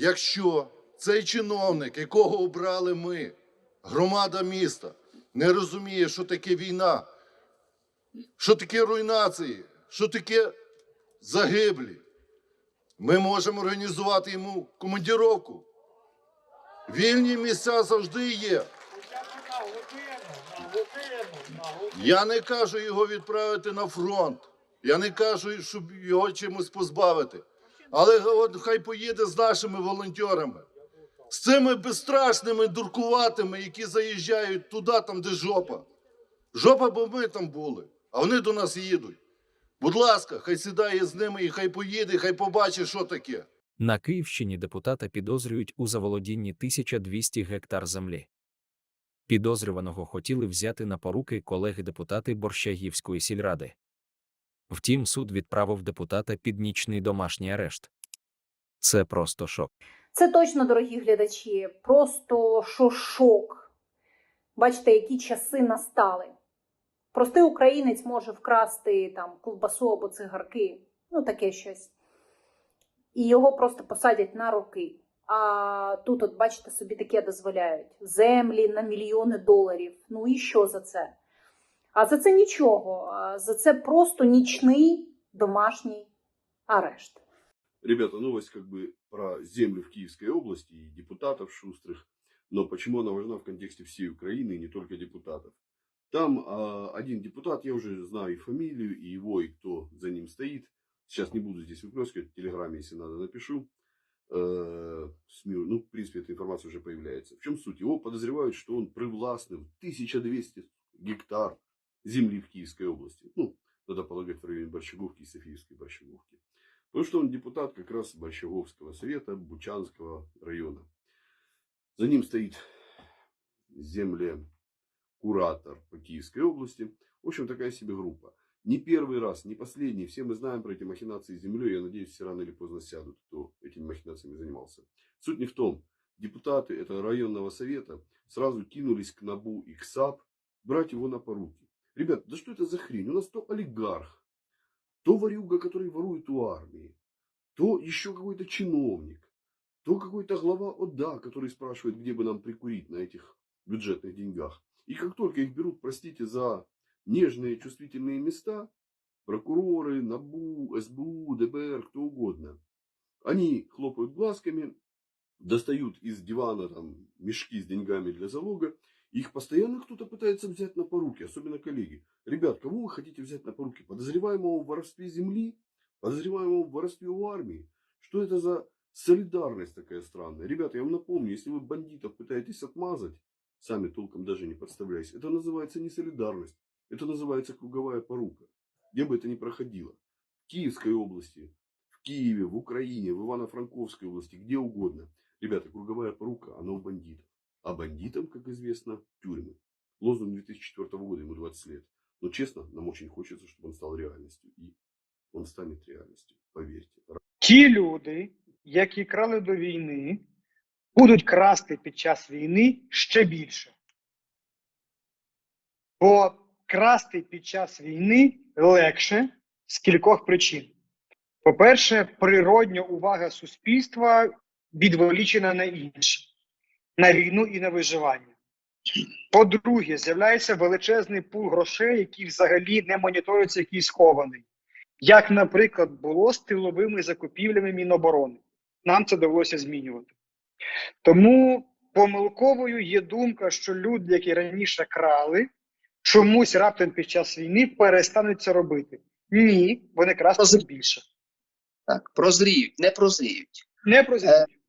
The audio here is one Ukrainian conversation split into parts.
якщо цей чиновник, якого обрали ми, громада міста, не розуміє, що таке війна, що таке руйнації, що таке загиблі, ми можемо організувати йому командіровку. Вільні місця завжди є. Я не кажу його відправити на фронт. Я не кажу, щоб його чимось позбавити. Але от хай поїде з нашими волонтерами, з цими безстрашними дуркуватими, які заїжджають туди, там, де жопа. Жопа, бо ми там були, а вони до нас їдуть. Будь ласка, хай сідає з ними і хай поїде, хай побачить, що таке. На Київщині депутата підозрюють у заволодінні 1200 гектар землі. Підозрюваного хотіли взяти на поруки колеги-депутати Борщагівської сільради. Втім, суд відправив депутата під нічний домашній арешт. Це просто шок. Це точно, дорогі глядачі, просто шок. Бачите, які часи настали. Простий українець може вкрасти там ковбасу або цигарки, ну таке щось. І його просто посадять на роки. А тут, от бачите, собі таке дозволяють: землі на мільйони доларів. Ну і що за це? А за це нічого. А За це просто нічний домашній арешт. Ребята, новость как бы про землю в Киевской области и депутатов шустрых. Но почему она важна в контексте всей Украины и не только депутатов? Там а, один депутат, я уже знаю и фамилию, и его, и кто за ним стоит. Сейчас не буду здесь выплескивать, в Телеграме, если надо, напишу. Э, СМИ, ну, в принципе, эта информация уже появляется. В чем суть? Его подозревают, что он привластный 1200 гектар земли в Киевской области. Ну, надо полагать в районе Борщаговки и Софиевской Борщаговки. Потому что он депутат как раз Борщаговского совета Бучанского района. За ним стоит земле куратор по Киевской области. В общем, такая себе группа. Не первый раз, не последний. Все мы знаем про эти махинации с землей. Я надеюсь, все рано или поздно сядут, кто этими махинациями занимался. Суть не в том. Депутаты этого районного совета сразу кинулись к НАБУ и к САП брать его на поруки. Ребят, да что это за хрень? У нас то олигарх, то ворюга, который ворует у армии, то еще какой-то чиновник, то какой-то глава ОДА, который спрашивает, где бы нам прикурить на этих бюджетных деньгах. И как только их берут, простите, за нежные чувствительные места, прокуроры, НАБУ, СБУ, ДБР, кто угодно, они хлопают глазками, достают из дивана там мешки с деньгами для залога, их постоянно кто-то пытается взять на поруки, особенно коллеги. Ребят, кого вы хотите взять на поруки? Подозреваемого в воровстве земли? Подозреваемого в воровстве у армии? Что это за солидарность такая странная? Ребята, я вам напомню, если вы бандитов пытаетесь отмазать, сами толком даже не подставляясь, это называется не солидарность, это называется круговая порука. Где бы это ни проходило. В Киевской области, в Киеве, в Украине, в Ивано-Франковской области, где угодно. Ребята, круговая порука, она у бандитов. А бандитам, как известно, тюрьмы. Лозунг 2004 года, ему 20 лет. Но честно, нам очень хочется, чтобы он стал реальностью. И он станет реальностью, поверьте. Ті люди, які крали до війни, будуть красти під час війни ще більше. Бо красти під час війни легше з кількох причин. По-перше, природня увага суспільства відволічена на інше, на війну і на виживання. По-друге, з'являється величезний пул грошей, який взагалі не моніториться, який схований. Як, наприклад, було з тиловими закупівлями Міноборони. Нам це довелося змінювати. Тому помилковою є думка, що люди, які раніше крали, чомусь раптом під час війни перестануть це робити. Ні, вони красти більше. Так, прозріють, не прозріють. Не прозріють.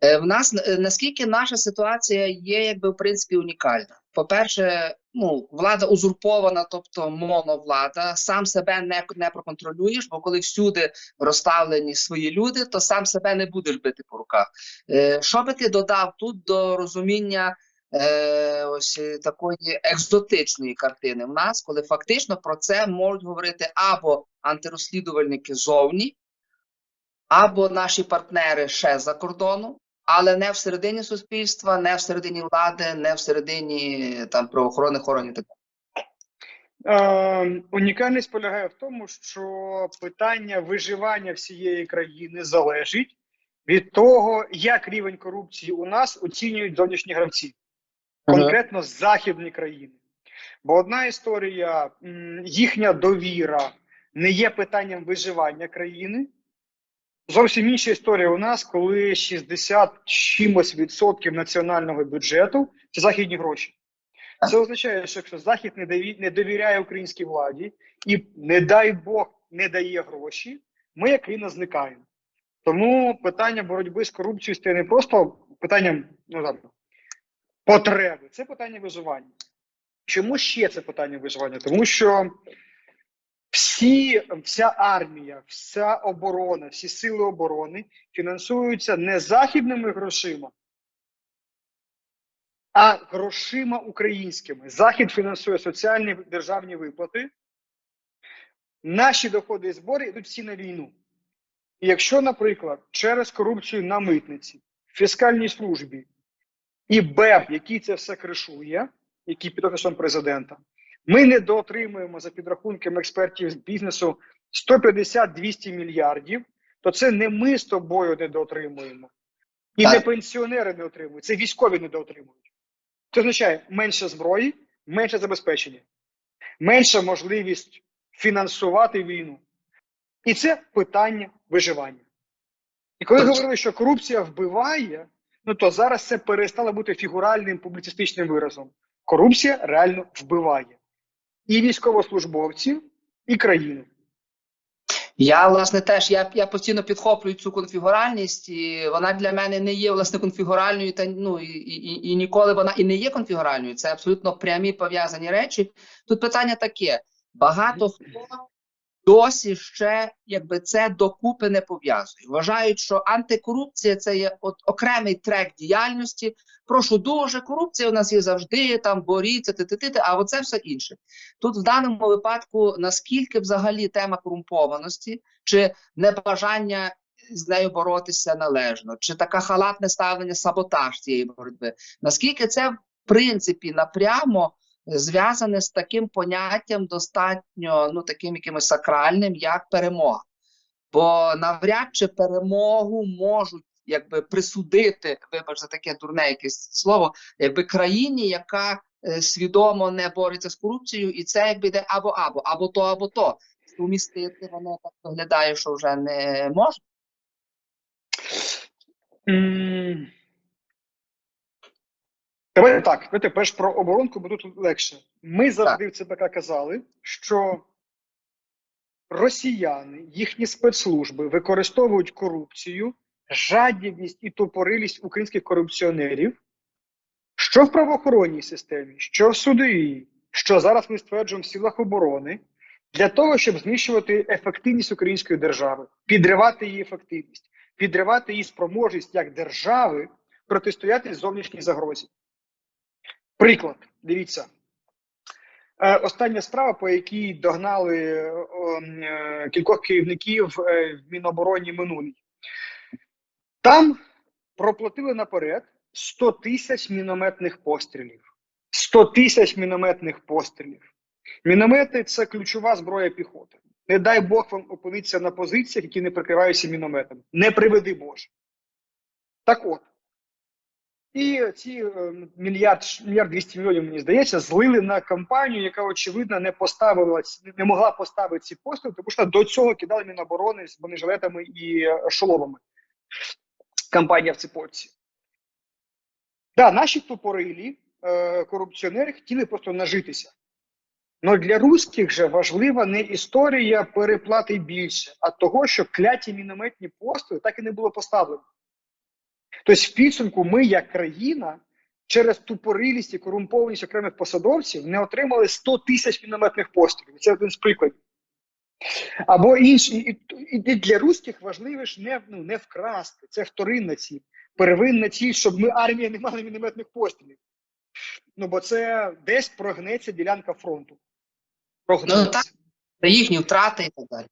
Е, В нас е, наскільки наша ситуація є, якби в принципі унікальна. По-перше, ну влада узурпована, тобто моновлада, сам себе не, не проконтролюєш, бо коли всюди розставлені свої люди, то сам себе не будеш бити по руках. Е, Що би ти додав тут до розуміння е, ось е, такої екзотичної картини в нас, коли фактично про це можуть говорити або антирозслідувальники зовні, або наші партнери ще за кордону, але не всередині суспільства, не всередині влади, не всередині там правоохоронних органів. так. Е, унікальність полягає в тому, що питання виживання всієї країни залежить від того, як рівень корупції у нас оцінюють зовнішні гравці, конкретно західні країни. Бо одна історія, їхня довіра не є питанням виживання країни. Зовсім інша історія у нас, коли 60 чимось відсотків національного бюджету це західні гроші. Це означає, що якщо Захід не довіряє українській владі і, не дай Бог, не дає гроші, ми як країна зникаємо. Тому питання боротьби з корупцією стає не просто питанням ну, там, потреби, це питання виживання. Чому ще це питання виживання? Тому що всі, вся армія, вся оборона, всі сили оборони фінансуються не західними грошима, а грошима українськими. Захід фінансує соціальні державні виплати. Наші доходи і збори йдуть всі на війну. І якщо, наприклад, через корупцію на митниці, фіскальній службі і БЕП, який це все кришує, який під офісом президента, ми не доотримуємо за підрахунками експертів з бізнесу 150-200 мільярдів, то це не ми з тобою не доотримуємо. І Так. не пенсіонери не отримують, це військові не доотримують. Це означає менше зброї, менше забезпечення, менша можливість фінансувати війну. І це питання виживання. І коли Точно. говорили, що корупція вбиває, ну то зараз це перестало бути фігуральним публіцистичним виразом. Корупція реально вбиває і військовослужбовців, і країну. Я, власне, теж я, я постійно підхоплюю цю конфігуральність, і вона для мене не є власне конфігуральною, та ну і, і, і ніколи вона і не є конфігуральною. Це абсолютно прямі пов'язані речі. Тут питання таке: багато хто досі ще якби це докупи не пов'язує. Вважають, що антикорупція це є от окремий трек діяльності. Прошу дуже, корупція у нас є завжди, там боріться, ти, ти, а оце все інше. Тут в даному випадку наскільки взагалі тема корумпованості чи небажання з нею боротися належно, чи таке халатне ставлення саботаж цієї боротьби, наскільки це в принципі напрямо зв'язане з таким поняттям достатньо ну таким якимось сакральним, як перемога. Бо навряд чи перемогу можуть якби присудити, вибач за таке дурне якесь слово, якби країні, яка е, свідомо не бореться з корупцією, і це якби йде або або, або то, або то. Умістити воно так виглядає, що вже не може. М. Давайте так, давайте перш про оборонку, бо тут легше. Ми завжди в ЦБК казали, що росіяни, їхні спецслужби використовують корупцію, жадібність і тупорилість українських корупціонерів, що в правоохоронній системі, що в судовій, що зараз ми стверджуємо в силах оборони, для того, щоб знищувати ефективність української держави, підривати її ефективність, підривати її спроможність як держави протистояти зовнішній загрозі. Приклад, дивіться. Е, остання справа, по якій догнали е, кількох керівників е, в Мінобороні минулій. Там проплатили наперед 100 тисяч мінометних пострілів. 100 тисяч мінометних пострілів. Міномети це ключова зброя піхоти. Не дай Бог вам опинитися на позиціях, які не прикриваються мінометами. Не приведи Боже. Так от. І ці е, мільярд мільярд 200 мільйонів, мені здається, злили на кампанію, яка очевидно не поставила не могла поставити ці постріли, тому що до цього кидали міноборони з бронежилетами і шоломами. Кампанія в цепочці. Да, наші тупорилі е, корупціонери хотіли просто нажитися. Но для русських же важлива не історія переплати більше, а того, що кляті мінометні постріли так і не було поставлено. Тобто, в підсумку, ми, як країна, через тупорилість і корумпованість окремих посадовців не отримали 100 тисяч мінометних пострілів. Це один з прикладів. Або інші, і, для русських важливо ж не, ну, не вкрасти. Це вторинна ціль. Первинна ціль, щоб ми армія не мала мінометних пострілів. Ну, бо це десь прогнеться ділянка фронту. Прогнеться. Ну, так. Їхні втрати і так далі.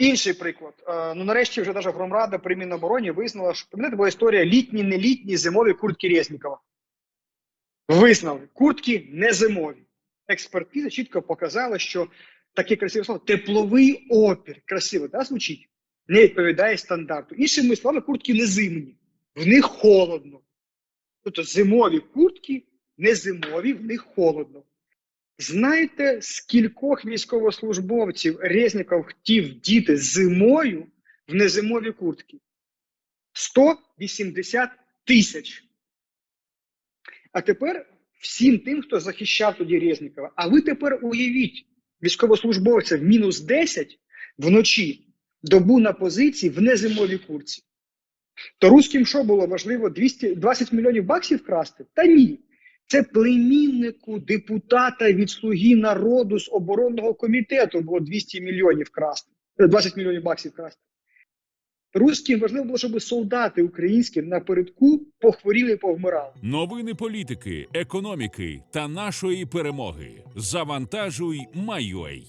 Інший приклад. Е, ну нарешті вже навіть Громрада при Мінобороні визнала, що пам'ятаєте, була історія літні, не літні зимові куртки Резнікова. Визнали, куртки не зимові. Експертиза чітко показала, що таке красиве слово тепловий опір. Красиво, так, звучить? не відповідає стандарту. Іншими словами, куртки не зимні, в них холодно. Тобто зимові куртки не зимові, в них холодно. Знаєте, скількох військовослужбовців Резніков хотів діти зимою в незимові куртки? 180 тисяч. А тепер всім тим, хто захищав тоді Резнікова. А ви тепер уявіть військовослужбовця в мінус 10 вночі, добу на позиції в незимовій курці. То руським що було важливо 200, 20 мільйонів баксів красти? Та ні. Це племіннику депутата від Слуги народу з оборонного комітету було 200 мільйонів красти, е, 20 мільйонів баксів красти. Руським важливо було, щоб солдати українські напередку похворіли і повмирали. Новини політики, економіки та нашої перемоги. Завантажуй, Майой.